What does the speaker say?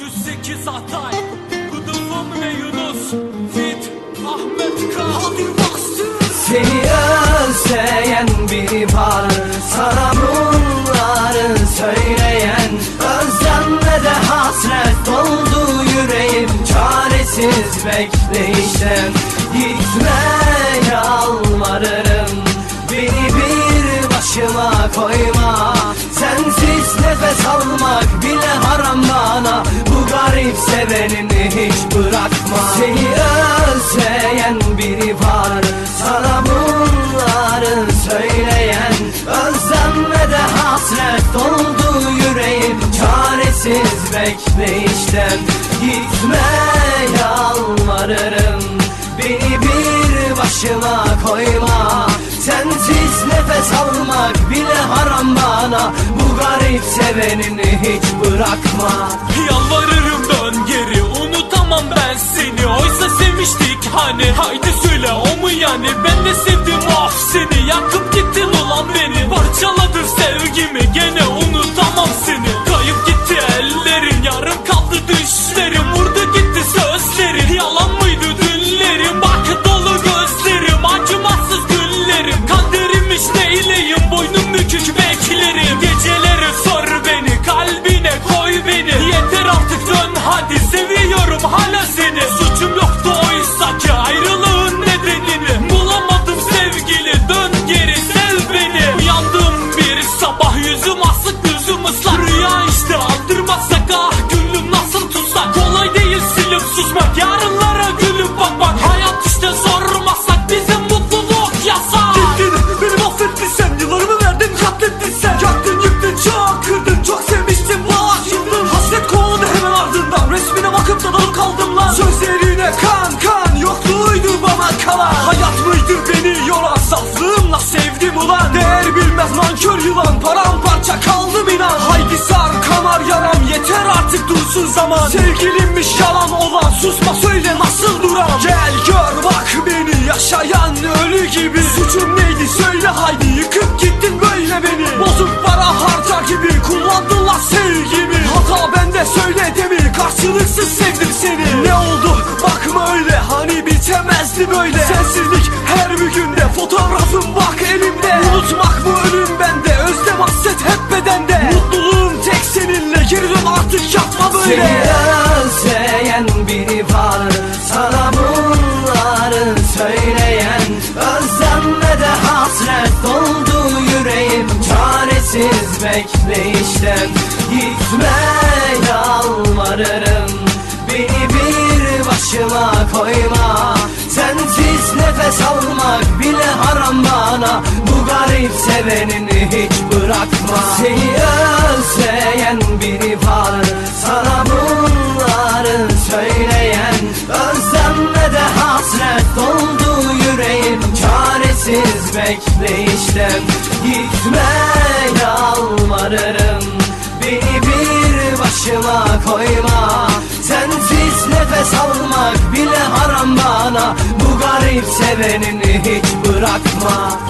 Pakiz Hatay Kudufum ve Yunus Fit Ahmet Hadi bastır. Seni özleyen biri var Sana bunları söyleyen Özlemle de hasret doldu yüreğim Çaresiz bekleyişten Gitme hasret doldu yüreğim Çaresiz bekleyişten. Gitme yalvarırım. Beni bir başıma koyma. Sensiz nefes almak bile haram bana. Bu garip sevenini hiç bırakma. Yalvarırım dön geri unutamam ben seni. Oysa sevmiştik hani. Haydi söyle o mu yani? Ben de sevdim ah seni. Yakıp gittin Parçaladın sevgimi gene unutamam Yeter artık dursun zaman. Sevgilimmiş yalan olan Susma söyle nasıl duram Gel gör bak beni Yaşayan ölü gibi. Suçum neydi söyle haydi Yıkıp gittin böyle beni. Bozuk para harcar gibi Kullandılar sevgimi. Hata bende söyle demi Karşılıksız sevdim seni. Ne oldu bakma öyle Hani bitemezdi böyle. Sensizlik her bir günde Fotoğrafım bak elimde. Unutmak bu dön artık yapma böyle. Seni özleyen biri var Sana bunları söyleyen Özlemle de hasret doldu yüreğim Çaresiz bekleyişten. Gitme yalvarırım Beni bir başıma koyma. Sensiz nefes almak bile haram bana Bu garip sevenini hiç bırakma. Seni özleyen biri var Sana bunları söyleyen. Özlemle de hasret doldu yüreğim Çaresiz bekleyişten. Gitme yalvarırım Beni bir başıma koyma. Sensiz nefes almak bile haram bana. Bu garip sevenini hiç bırakma